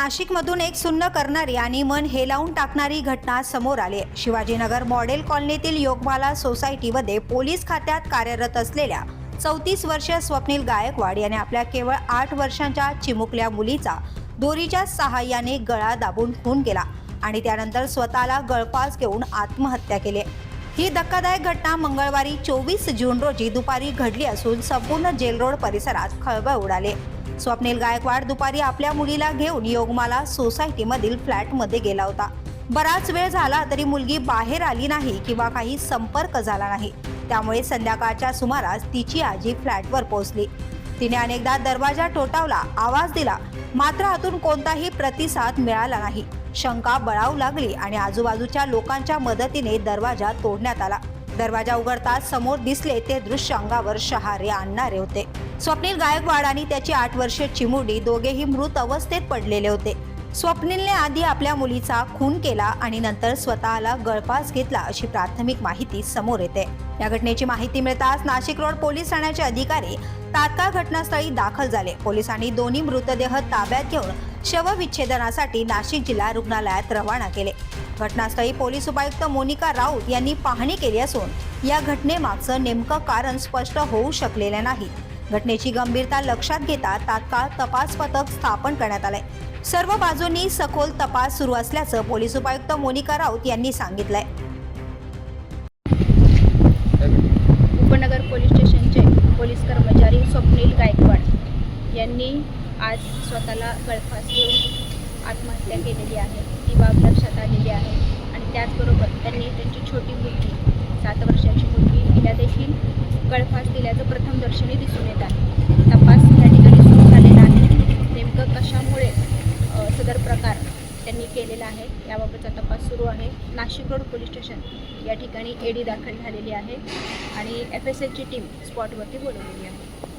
नाशिकमधून एक सुन्न करणारी आणि मन हेलावून टाकणारी घटना समोर आली. शिवाजीनगर मॉडेल कॉलनीतील योगमाला सोसायटीमध्ये पोलीस खात्यात कार्यरत असलेल्या चौतीस वर्षीय स्वप्नील गायकवाड याने आपल्या केवळ आठ वर्षांच्या चिमुकल्या मुलीचा दोरीच्या सहाय्याने गळा दाबून खून केला आणि त्यानंतर स्वतःला गळफास घेऊन आत्महत्या केली. ही धक्कादायक घटना मंगळवारी चोवीस जून रोजी दुपारी घडली असून संपूर्ण जेल रोड परिसरात खळबळ उडाली. स्वप्नील गायकवाड दुपारी आपल्या मुलीला घेऊन योगमाला सोसायटीमधील फ्लॅटमध्ये गेला होता. बराच वेळ झाला तरी मुलगी बाहेर आली नाही किंवा काही संपर्क झाला नाही. त्यामुळे संध्याकाळच्या सुमारास तिची आजी फ्लॅटवर पोहोचली. तिने अनेकदा दरवाजा टोटावला आवाज दिला. मात्र आतून कोणताही प्रतिसाद मिळाला नाही. शंका बळावू लागली आणि आजूबाजूच्या लोकांच्या मदतीने दरवाजा तोडण्यात आला. दरवाजा उघडताच समोर दिसले ते दृश्य अंगावर शहारे आणणारे होते. स्वप्नील गायकवाड आणि त्याची आठ वर्षे चिमुडी दोघेही मृत अवस्थेत पडलेले होते. स्वप्नीलने आधी आपल्या मुलीचा खून केला आणि नंतर स्वतःला गळफास घेतला अशी प्राथमिक माहिती समोर येते. या घटनेची माहिती मिळताच नाशिक रोड पोलीस ठाण्याचे अधिकारी तात्काळ घटनास्थळी दाखल झाले. पोलिसांनी दोन्ही मृतदेह ताब्यात घेऊन शवविच्छेदनासाठी नाशिक जिल्हा रुग्णालयात रवाना केले. घटनास्थळी पोलीस उपायुक्त मोनिका राऊत यांनी पाहणी केली असून या घटनेमागचं नेमकं कारण स्पष्ट होऊ शकलेलं नाही. घटनेची गंभीरता लक्षात घेता तात्काळ तपास पथक स्थापन करण्यात आलंय. सर्व बाजूंनी सखोल तपास सुरू असल्याचं पोलीस उपायुक्त मोनिका राऊत यांनी सांगितलंय. यांनी आज स्वतःला गळफास घेऊन आत्महत्या केलेली आहे. ती बाब लक्षात आलेली आहे. आणि त्याचबरोबर त्यांनी त्यांची छोटी मुलगी सात वर्षाची मुलगी तिला देखील गळफास दिल्याचं प्रथम दर्शनी दिसून येत आहे. तपास या ठिकाणी सुरू झालेला आहे. नेमकं कशामुळे सदर प्रकार त्यांनी केलेला आहे याबाबतचा तपास सुरू आहे. नाशिक रोड पोलीस स्टेशन या ठिकाणी एडी दाखल झालेली आहे आणि एफ एस एलची टीम स्पॉटवरती बोलवलेली आहे.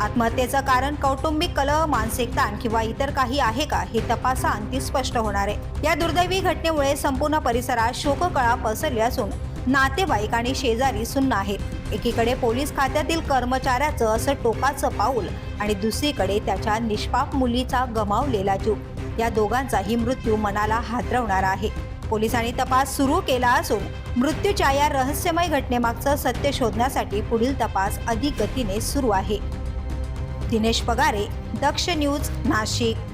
आत्महत्येचं कारण कौटुंबिक कलह मानसिक ताण किंवा इतर काही आहे का हे तपासाअंती स्पष्ट होणार आहे. या दुर्दैवी घटनेमुळे संपूर्ण परिसरात शोककळा पसरली असून नातेवाईक आणि शेजारी सुन्न आहेत. एकीकडे पोलीस खात्यातील कर्मचाऱ्याचं असं टोकाचं पाऊल आणि दुसरीकडे त्याच्या निष्पाप मुलीचा गमावलेला जीव. या दोघांचाही मृत्यू मनाला हादरवणारा आहे. पोलिसांनी तपास सुरू केला असून मृत्यूच्या या रहस्यमय घटनेमागचं सत्य शोधण्यासाठी पुढील तपास अधिक गतीने सुरू आहे. दिनेश पगारे दक्ष न्यूज नाशिक.